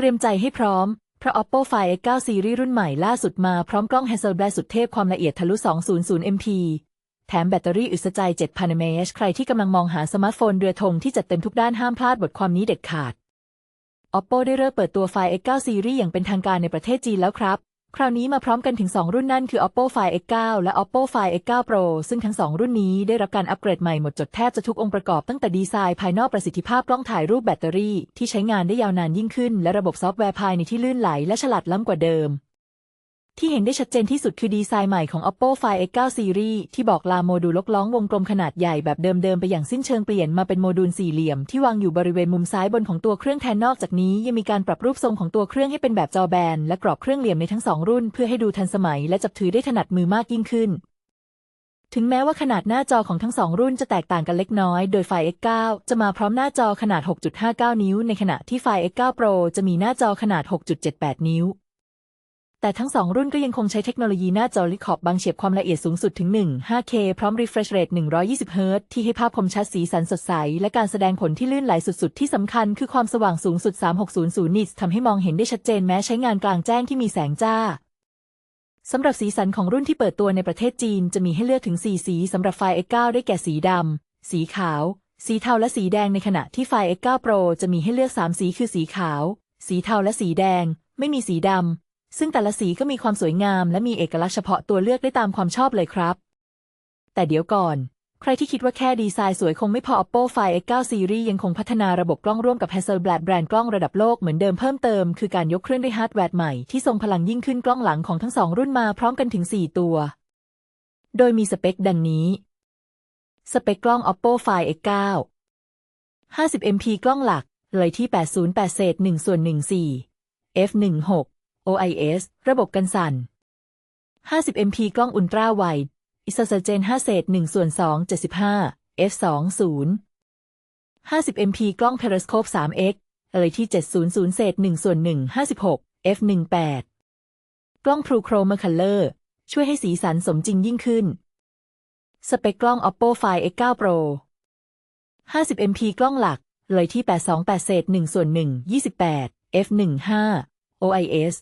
เตรียมใจให้พร้อม เพราะ Oppo Find X9 ซีรีส์รุ่นใหม่ล่าสุดมาพร้อมกล้อง Hasselblad สุดเทพความละเอียดทะลุ 200 MP แถมแบตเตอรี่อึดใจ7,000 mAh ใครที่กำลังมองหาสมาร์ทโฟนเรือธงที่จัดเต็มทุกด้านห้ามพลาดบทความนี้เด็ดขาด Oppo ได้เริ่มเปิดตัว Find X9 ซีรีส์อย่างเป็นทางการในประเทศจีนแล้วครับ คราวนี้มาพร้อมกันถึง 2 รุ่นนั่นคือ Oppo Find X9 และ Oppo Find X9 Pro ซึ่งทั้ง 2 รุ่นนี้ได้รับการอัปเกรดใหม่หมดจดแทบจะทุกองค์ประกอบตั้งแต่ดีไซน์ภายนอกประสิทธิภาพกล้องถ่ายรูปแบตเตอรี่ที่ใช้งานได้ยาวนานยิ่งขึ้น และระบบซอฟต์แวร์ภายในที่ลื่นไหลและฉลาดล้ำกว่าเดิม ที่เห็นได้ชัดเจนที่สุดคือดีไซน์ใหม่ของ Oppo Find X9 Series ที่บอกลาโมดูลลกล้องวงกลมขนาดใหญ่แบบเดิมๆ ไปอย่างสิ้นเชิงเปลี่ยนมาเป็นโมดูลสี่เหลี่ยมที่วางอยู่บริเวณมุมซ้ายบนของตัวเครื่องแทนนอกจากนี้ ยังมีการปรับรูปทรงของตัวเครื่องให้เป็นแบบจอแบน และกรอบเครื่องเหลี่ยมในทั้งสองรุ่น เพื่อให้ดูทันสมัยและจับถือได้ถนัดมือมากยิ่งขึ้น ถึงแม้ว่าขนาดหน้าจอของทั้งสองรุ่นจะแตกต่างกันเล็กน้อย โดยไฟ X9 จะมาพร้อมหน้าจอขนาด 6.59 นิ้ว ในขณะที่ไฟ X9 Pro จะมีหน้าจอขนาด 6.78 นิ้ว แต่ทั้งสองรุ่นก็ยังคงใช้เทคโนโลยีหน้าจอลิคอบบางเฉียบความละเอียดสูงสุดถึง 1 5K พร้อม refresh rate 120 Hz ที่ให้ภาพคมชัดสีสันสดใส และการแสดงผลที่ลื่นไหลสุดๆ ที่สำคัญคือความสว่างสูงสุด 3600นิตทำให้มองเห็นได้ชัดเจนแม้ใช้งานกลางแจ้งที่มีแสงจ้าสำหรับสีสันของรุ่นที่เปิดตัวในประเทศจีนจะมีให้เลือกถึง 4 สีสำหรับไฟ X9 ได้แก่สีดำ สีขาว สีเทาและสีแดงในขณะที่ไฟ X9 Pro จะมีให้เลือก 3 สีคือสีขาว สีเทาและสีแดง ไม่มีสีดำ ซึ่งแต่ละสีก็มีความสวยงามและมีเอกลักษณ์เฉพาะตัวเลือกได้ตามความชอบเลยครับ แต่เดี๋ยวก่อน ใครที่คิดว่าแค่ดีไซน์สวยคงไม่พอ Oppo Find X9 Series ยังคงพัฒนาระบบกล้องร่วมกับ Hasselblad แบรนด์กล้องระดับโลกเหมือนเดิมเพิ่มเติม คือการยกเครื่องด้วยฮาร์ดแวร์ใหม่ที่ทรงพลังยิ่งขึ้นกล้องหลังของทั้งสองรุ่นมาพร้อมกันถึง 4 ตัว โดยมีสเปคดังนี้ สเปคกล้อง Oppo Find X9 50 MP กล้องหลักเลยที่ 808เศษ1ส่วน14 f16 OIS ระบบกันสั่น 50 MP กล้องอุลตราไวด์ ISO เจน5เศษ1ส่วน2 75 f20 50 MP กล้อง Periscope 3x เลยที่ 700เศษ1ส่วน1 56 f18 กล้อง True Chroma Color ช่วยให้สีสันสมจริงยิ่งขึ้น สเปคกล้อง Oppo Find X9 Pro 50 MP กล้องหลัก เลยที่ 828เศษ1ส่วน1 28 f15 OIS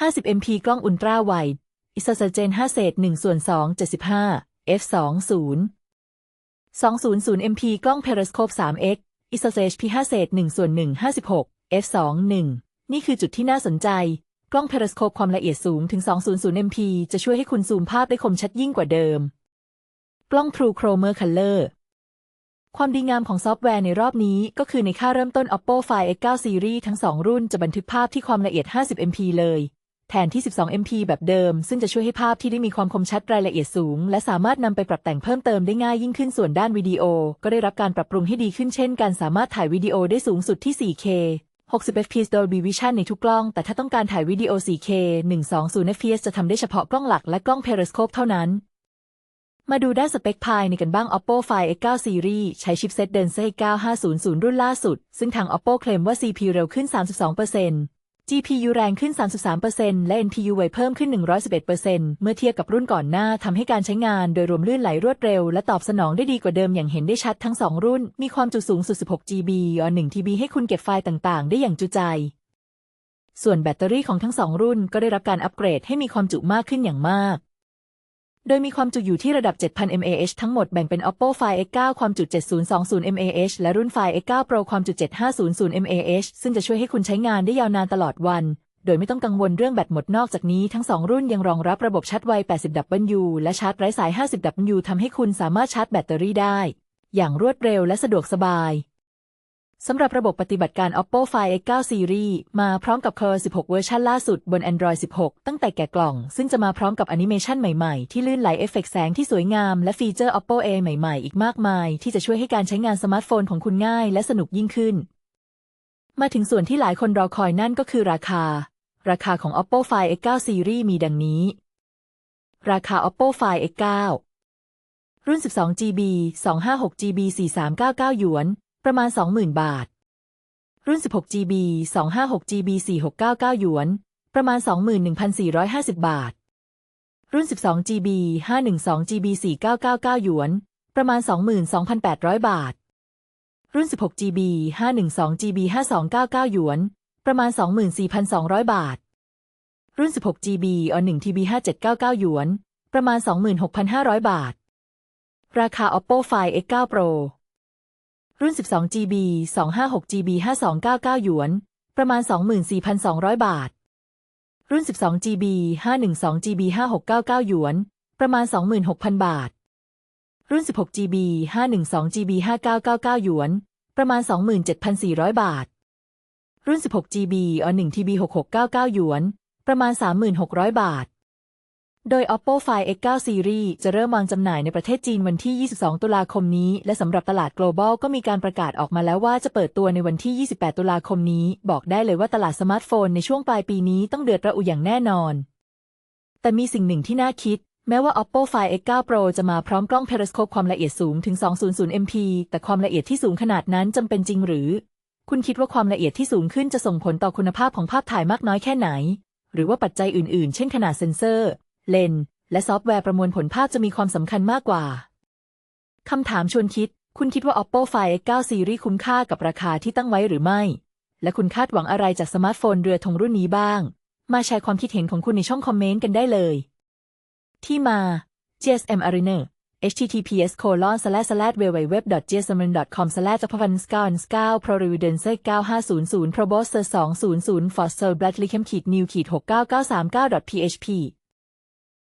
50 MP กล้องอุลตราไวด์ ISO เจน5เศษ1ส่วน2 75 f20 200 MP กล้อง Periscope 3x ISO HP 5เศษ1ส่วน1 56 f21 นี่คือจุดที่น่าสนใจ กล้อง Periscope ความละเอียดสูงถึง 200 MP จะช่วยให้คุณซูมภาพได้คมชัดยิ่งกว่าเดิม กล้อง True Chroma Color ความดีงามของซอฟต์แวร์ในรอบนี้ก็คือในค่าเริ่มต้น Oppo Find X9 Series ทั้ง 2 รุ่นจะบันทึกภาพที่ความละเอียด 50 MP เลย แทนที่ 12 MP แบบเดิม ซึ่งจะช่วยให้ภาพที่ได้มีความคมชัดรายละเอียดสูง และสามารถนำไปปรับแต่งเพิ่มเติมได้ง่ายยิ่งขึ้นส่วนด้านวิดีโอ ก็ได้รับการปรับปรุงให้ดีขึ้นเช่นการสามารถถ่ายวิดีโอได้สูงสุดที่ 4K 60 fps Dolby Vision ในทุกกล้อง แต่ถ้าต้องการถ่ายวิดีโอ 4K 120 fps จะทำได้เฉพาะกล้องหลักและกล้อง Periscope เท่านั้น มาดูด้านสเปคภายในกันบ้าง Oppo Find X9 Series ใช้ชิปเซ็ต Tensor 9500 รุ่นล่าสุด ซึ่งทาง Oppo เคลมว่า CPU เร็วขึ้น 32% GPU แรงขึ้น 33%และ NPU ไวเพิ่มขึ้น 111%เมื่อเทียบกับรุ่นก่อนหน้าทำให้การใช้งานโดยรวมลื่นไหลรวดเร็ว และตอบสนองได้ดีกว่าเดิมอย่างเห็นได้ชัดทั้ง 2 รุ่น มีความจุสูงสุด 16 GB or 1 TB ให้คุณเก็บไฟล์ต่างๆ ได้อย่างจุใจ ส่วนแบตเตอรี่ของทั้ง 2 รุ่นก็ได้รับการอัปเกรดให้มีความจุมากขึ้นอย่างมาก โดยมีความจุอยู่ที่ระดับ 7,000 mAh ทั้งหมดแบ่งเป็น Oppo Find X9 ความจุ 7020 mAh และรุ่น Find X9 Pro ความจุ 7500 mAh ซึ่งจะช่วยให้คุณใช้งานได้ยาวนานตลอดวัน โดยไม่ต้องกังวลเรื่องแบตหมดนอกจากนี้ทั้ง 2 รุ่นยังรองรับระบบชาร์จไว 80W และชาร์จไร้สาย 50W ทำให้คุณสามารถชาร์จแบตเตอรี่ได้ อย่างรวดเร็วและสะดวกสบาย สำหรับระบบปฏิบัติการ Oppo Find X9 Series มาพร้อมกับ Core 16 เวอร์ชันล่าสุดบน Android 16 ตั้งแต่แกะกล่อง ซึ่งจะมาพร้อมกับแอนิเมชันใหม่ๆ ที่ลื่นไหลเอฟเฟกแสงที่สวยงาม และฟีเจอร์ Oppo A ใหม่ๆ อีกมากมาย ที่จะช่วยให้การใช้งานสมาร์ทโฟนของคุณง่ายและสนุกยิ่งขึ้น มาถึงส่วนที่หลายคนรอคอยนั่นก็คือราคา ราคาของ Oppo Find X9 Series มีดังนี้ ราคา Oppo Find X9 รุ่น 12GB 256GB 4399 หยวน ประมาณ 20,000 บาท รุ่น 16GB 256GB 4699 หยวน ประมาณ 21,450 บาท รุ่น 12GB 512GB 4999 หยวน ประมาณ 22,800 บาท รุ่น 16GB 512GB 5299 หยวน ประมาณ 24,200 บาท รุ่น 16 GB อ1 TB 5799 หยวน ประมาณ 26,500 บาท ราคา Oppo Find X9 Pro รุ่น 12 GB 256 GB 5299 หยวน ประมาณ 24,200 บาท รุ่น 12 GB 512 GB 5699 หยวน ประมาณ 26,000 บาท รุ่น 16 GB 512 GB 5999 หยวน ประมาณ 27,400 บาท รุ่น 16 GB อ1 TB 6699 หยวน ประมาณ 3,600 บาท โดย Oppo Find X9 Series จะเริ่มวางจำหน่ายในประเทศจีนวันที่ 22 ตุลาคมนี้ และสำหรับตลาด global ก็มีการประกาศออกมาแล้วว่าจะเปิดตัวในวันที่ 28 ตุลาคมนี้ บอกได้เลยว่าตลาดสมาร์ทโฟนในช่วงปลายปีนี้ต้องเดือดระอุอย่างแน่นอน แต่มีสิ่งหนึ่งที่น่าคิด แม้ว่า Oppo Find X9 Pro จะมาพร้อมกล้อง periscope ความละเอียดสูงถึง 200 MP แต่ความละเอียดที่สูงขนาดนั้นจำเป็นจริงหรือ คุณคิดว่าความละเอียดที่สูงขึ้นจะส่งผลต่อคุณภาพของภาพถ่ายมากน้อยแค่ไหน หรือว่าปัจจัยอื่น ๆ เช่นขนาดเซ็นเซอร์ เลน และซอฟต์แวร์ประมวลผลภาพจะมีความสำคัญมากกว่า คำถามชวนคิด คุณคิดว่า Oppo Find X9 Series คุ้มค่ากับราคาที่ตั้งไว้หรือไม่ และคุณคาดหวังอะไรจากสมาร์ทโฟนเรือธงรุ่นนี้บ้าง มาแชร์ความคิดเห็นของคุณในช่องคอมเมนต์กันได้เลย ที่มา GSM Arena https colon slash slash www.gsm.com slash j a p a n s c a n s c a providence 9500 proboster 200 for s o l bradley ขีด new ขีด 69939 php